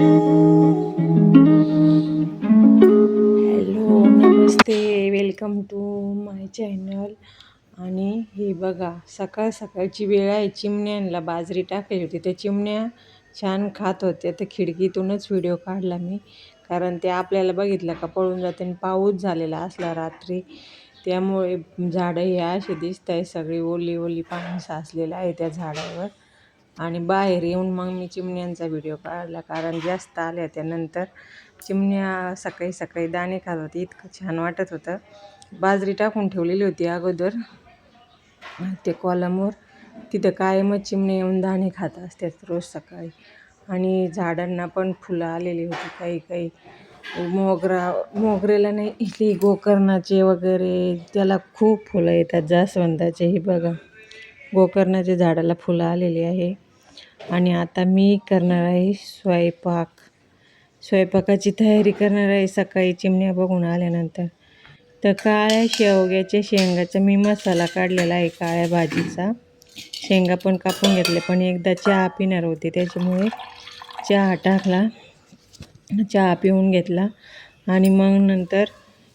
Hello नमस्ते. Welcome to my channel आणि हे बघा सकाळ सकाळची वेळ आहे. चिमण्यांना बाजरी टाकली होती. त्या चिमण्या छान खात होत्या तर खिडकीतूनच व्हिडिओ काढला मी. कारण ते आपल्याला बघितलं का पळून जाते आणि पाऊस झालेला असला रात्री. त्यामुळे झाडं हे असे दिसत आहे सगळी ओली ओली पाणी साचलेलं आहे त्या झाडावर. आणि बाहेर येऊन मग मी चिमण्यांचा व्हिडिओ काढला. कारण जास्त आल्या त्यानंतर चिमण्या सकाळी सकाळी दाणे खात होती. इतकं छान वाटत होतं. बाजरी टाकून ठेवलेली होती अगोदर. ते कॉलमवर. तिथं कायमच चिमणे येऊन दाणे खात असतात रोज सकाळी. आणि झाडांना पण फुलं आलेली होती काही काही. मोगरा मोगरेला नाही इथली गोकर्णाचे वगैरे त्याला खूप फुलं येतात. जास्वंदाचे हे बघा. गोकर्णाच्या झाडाला फुलं आलेली आहे. आणि आता मी करणार आहे स्वयंपाक. स्वयंपाकाची तयारी करणार आहे. सकाळी चिमण्या बघून आल्यानंतर. तर काळ्या शेवग्याच्या शेंगाचा मी मसाला काढलेला आहे काळ्या भाजीचा. शेंगा पण कापून घेतले पण एकदा चहा पिणार होते. त्याच्यामुळे चहा टाकला. चहा पिऊन घेतला. आणि मग नंतर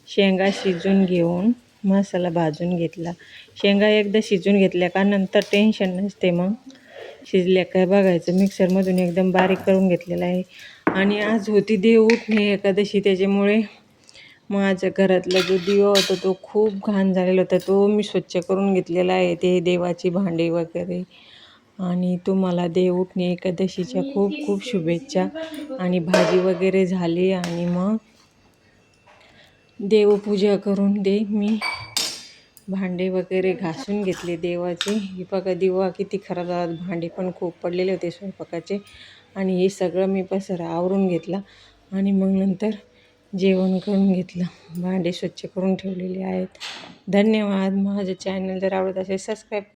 शेंगा शिजून घेऊन मसाला भाजून घेतला. शेंगा एकदा शिजून घेतल्या का नंतर टेन्शन नसते मग. शिजल्या काय बघायचं. मिक्सरमधून एकदम बारीक करून घेतलेलं आहे. आणि आज होती देव उठणे एकादशी. त्याच्यामुळे माझ्या घरातला जो दिवा होता तो खूप घाण झालेला होता. तो मी स्वच्छ करून घेतलेला आहे. ते देवाची भांडी वगैरे. आणि तुम्हाला देव उठणे एकादशीच्या खूप खूप शुभेच्छा. आणि भाजी वगैरे झाली. आणि मग देवपूजा करून दे मी. भांडे वगैरे घासून घेतले देवाचे. हे बघा दिवा किती खराब झाला. भांडे पण खूप पडलेले होते स्वयंपाकाचे. आणि हे सगळं मी पसरा आवरून घेतला आणि मग नंतर जेवण करून घेतलं. भांडे स्वच्छ करून ठेवलेले आहेत. धन्यवाद. माझं चॅनल जर आवडत असेल सबस्क्राईब